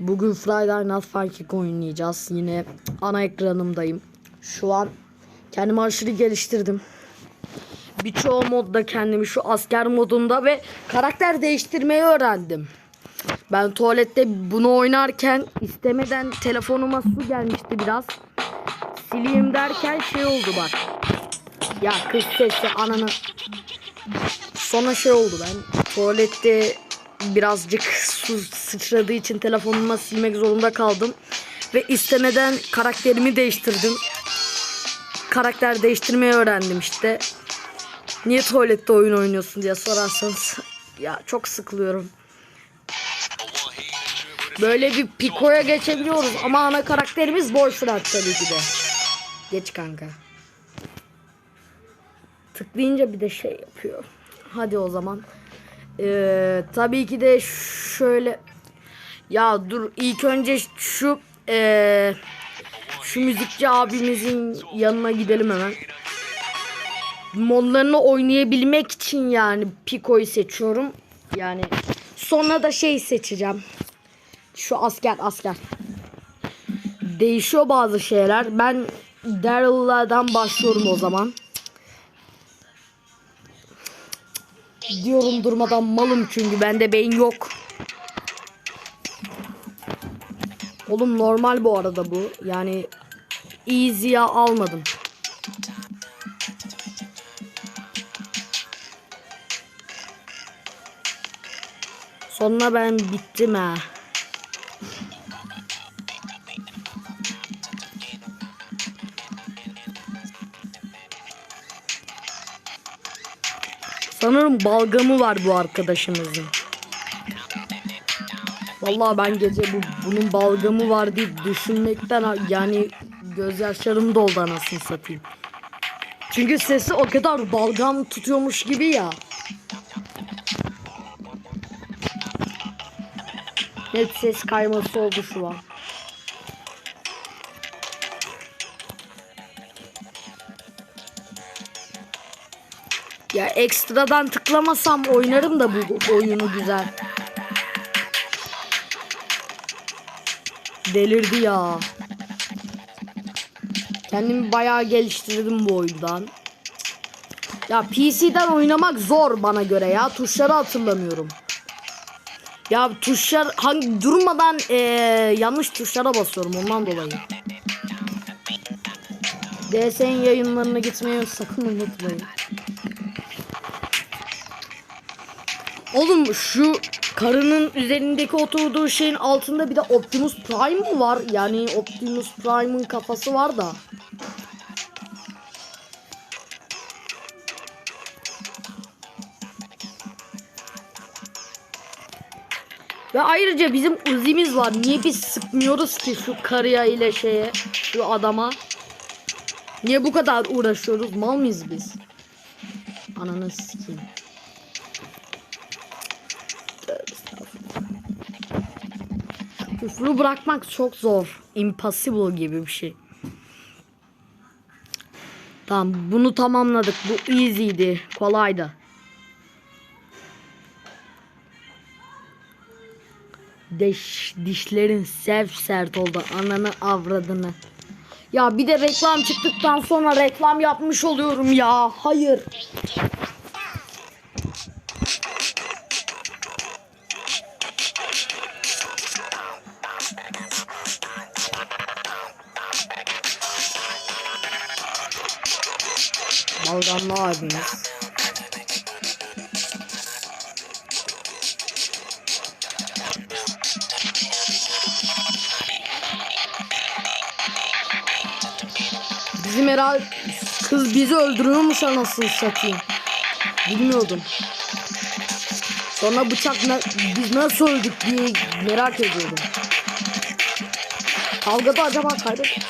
Bugün Friday Night Funkin' oynayacağız. Yine ana ekranımdayım. Şu an kendimi aşırı geliştirdim. Birçoğu modda kendimi şu asker modunda ve karakter değiştirmeyi öğrendim. Ben tuvalette bunu oynarken istemeden telefonuma su gelmişti biraz. Sileyim derken şey oldu bak. Ya kız sesi ananı. Sonra şey oldu ben tuvalette birazcık su sıçradığı için telefonuma silmek zorunda kaldım. Ve istemeden karakterimi değiştirdim. Karakter değiştirmeyi öğrendim işte. Niye tuvalette oyun oynuyorsun diye sorarsanız. Ya çok sıkılıyorum. Böyle bir pikoya geçebiliyoruz ama ana karakterimiz boyfriend tabii ki de. Geç kanka. Tıklayınca bir de şey yapıyor. Hadi o zaman. Ee, tabii ki de şöyle ya dur ilk önce şu ee, şu müzikçi abimizin yanına gidelim hemen. Modlarını oynayabilmek için yani Pico'yu seçiyorum. Yani sonra da şey seçeceğim. Şu asker asker. Değişiyor bazı şeyler. Ben Daryl'lardan başlıyorum o zaman. Diyorum durmadan malım çünkü bende beyin yok. Oğlum normal bu arada bu. Yani easy'ye almadım. Sonra ben bittim ha. Sanırım balgamı var bu arkadaşımızın. Vallahi ben gece bu bunun balgamı var deyip düşünmekten yani gözyaşlarım doldu anasını satayım. Çünkü sesi o kadar balgam tutuyormuş gibi ya. Net ses kayması oldu şu an. Ya ekstradan tıklamasam oynarım da bu oyunu güzel. Delirdi ya. Kendimi bayağı geliştirdim bu oyundan. Ya PC'den oynamak zor bana göre ya. Tuşları hatırlamıyorum. Ya tuşlar hangi durmadan eee, yanlış tuşlara basıyorum ondan dolayı. DS'nin yayınlarına gitmeyi sakın unutmayın. Oğlum şu karının üzerindeki oturduğu şeyin altında bir de Optimus Prime mı var? Yani Optimus Prime'ın kafası var da. Ve ayrıca bizim Uzi'miz var. Niye biz sıkmıyoruz ki şu karıya ile şeye, şu adama? Niye bu kadar uğraşıyoruz? Mal mıyız biz? Ananı sikeyim. Küfrü bırakmak çok zor. Impossible gibi bir şey. Tamam bunu tamamladık. Bu easy'di. Kolaydı. Diş, dişlerin sev sert oldu. Ananı avradını. Ya bir de reklam çıktıktan sonra reklam yapmış oluyorum ya. Hayır. Balgamlı abimiz. Bizim herhalde kız bizi öldürüyormuş anasını satayım. Bilmiyordum. Sonra bıçak ne, biz nasıl öldük diye merak ediyordum. Kavgada acaba kaybettik.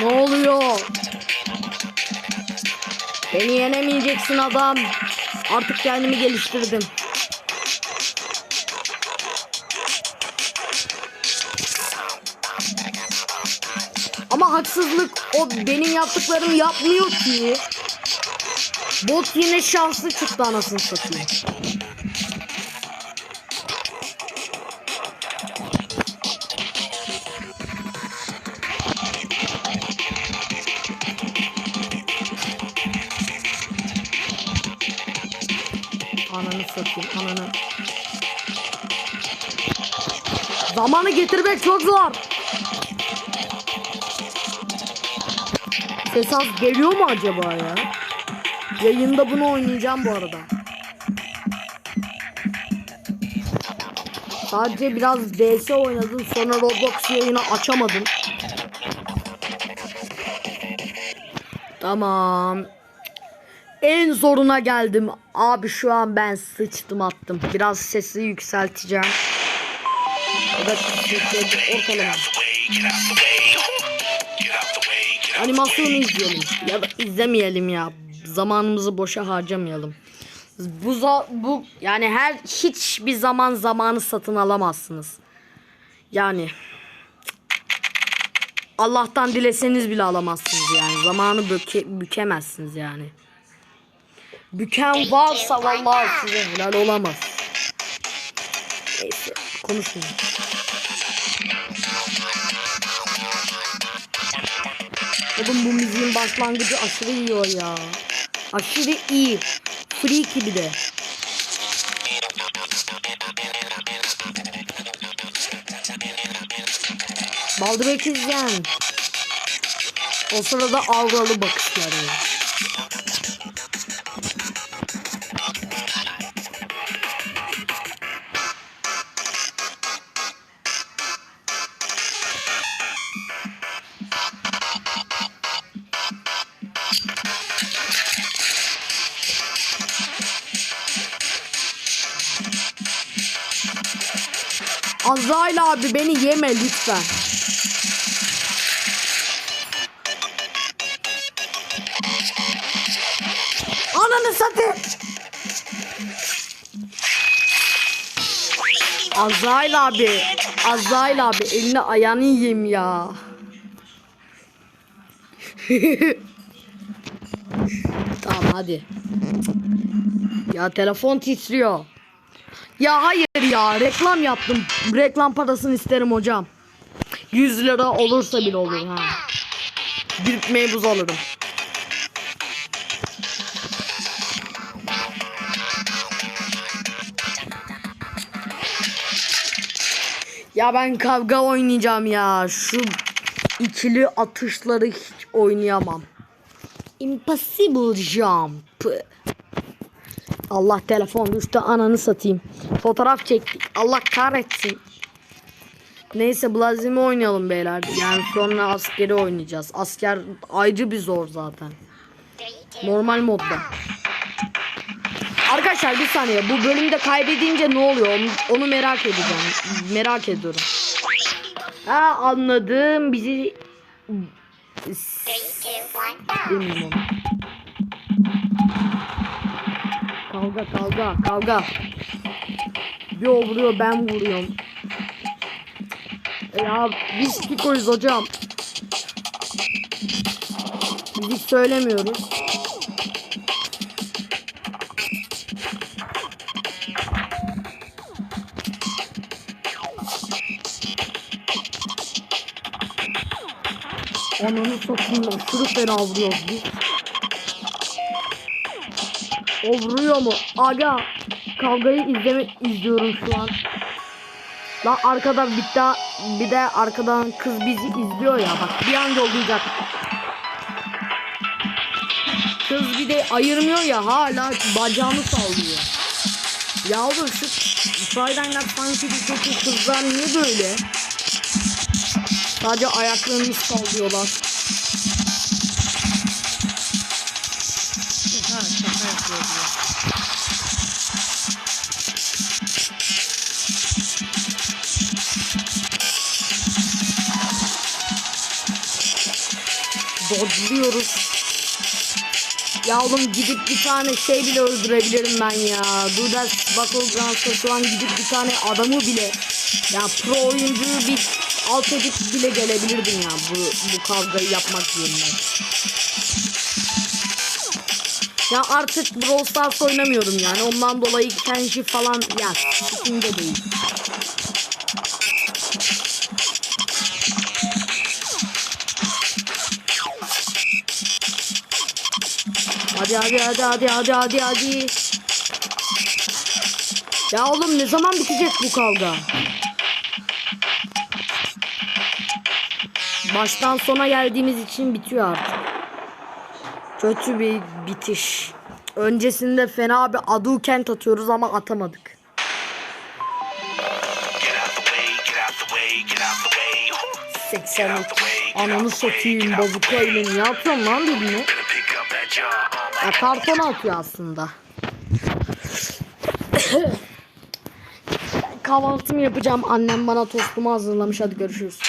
Ne oluyor? Beni yenemeyeceksin adam. Artık kendimi geliştirdim. Ama haksızlık. O benim yaptıklarımı yapmıyor ki. Bot yine şanslı çıktı anasını satayım. Satayım ananı. Zamanı getirmek çok zor. Ses az geliyor mu acaba ya? Yayında bunu oynayacağım bu arada. Sadece biraz DS oynadım sonra Roblox yayını açamadım. Tamam. En zoruna geldim. Abi şu an ben sıçtım attım. Biraz sesi yükselteceğim. Ortalama. Animasyonu izleyelim. Ya da izlemeyelim ya. Zamanımızı boşa harcamayalım. Bu za- bu yani her hiçbir zaman zamanı satın alamazsınız. Yani Allah'tan dileseniz bile alamazsınız yani. Zamanı büke- bükemezsiniz yani. Büken varsa vallahi size helal olamaz. Neyse konuşmayayım. Oğlum bu müziğin başlangıcı aşırı iyi o ya. Aşırı iyi. Free gibi de. Baldır Ekizyen. O sırada avralı bakışları. Azrail abi beni yeme lütfen. Ananı satayım. Azrail abi. Azrail abi elini ayağını yiyeyim ya. tamam hadi. Ya telefon titriyor. Ya hayır ya reklam yaptım. Reklam parasını isterim hocam. 100 lira olursa bile olur ha. Bir meybuz alırım. Ya ben kavga oynayacağım ya. Şu ikili atışları hiç oynayamam. Impossible jump. Allah telefon düştü ananı satayım. Fotoğraf çektik. Allah kahretsin. Neyse Blazim'i oynayalım beyler. Yani sonra askeri oynayacağız. Asker ayrı bir zor zaten. Normal modda. Arkadaşlar bir saniye. Bu bölümde kaybedince ne oluyor? Onu, onu merak edeceğim. Merak ediyorum. Ha anladım. Bizi Demeyeyim onu. Kavga kavga kavga. Bir o vuruyor ben vuruyorum. Ya biz Piko'yuz hocam. Biz söylemiyoruz. Ananı satayım aşırı fena vuruyoruz biz. O vuruyor mu? Aga kavgayı izleme izliyorum şu an. La arkada bir daha bir de arkadan kız bizi izliyor ya bak bir an yollayacak. Kız bir de ayırmıyor ya hala bacağını sallıyor. Ya oğlum şu Friday Night Funky'deki kızlar niye böyle? Sadece ayaklarını sallıyorlar. Dodluyoruz. Ya oğlum gidip bir tane şey bile öldürebilirim ben ya. Dudas Battlegrounds'ta şu an gidip bir tane adamı bile ya pro oyuncuyu bir alt edit bile gelebilirdim ya bu bu kavgayı yapmak yerine. Ya artık Brawl Stars oynamıyorum yani ondan dolayı Kenshi falan ya sikimde değil. Hadi hadi hadi hadi hadi hadi hadi. Ya oğlum ne zaman bitecek bu kavga? Baştan sona geldiğimiz için bitiyor artık. Kötü bir bitiş. Öncesinde fena bir Adukent atıyoruz ama atamadık. 83. Ananı satayım bazukayla niye atıyorsun lan birini? Gonna Ya karton atıyor aslında. Kahvaltımı yapacağım. Annem bana tostumu hazırlamış. Hadi görüşürüz.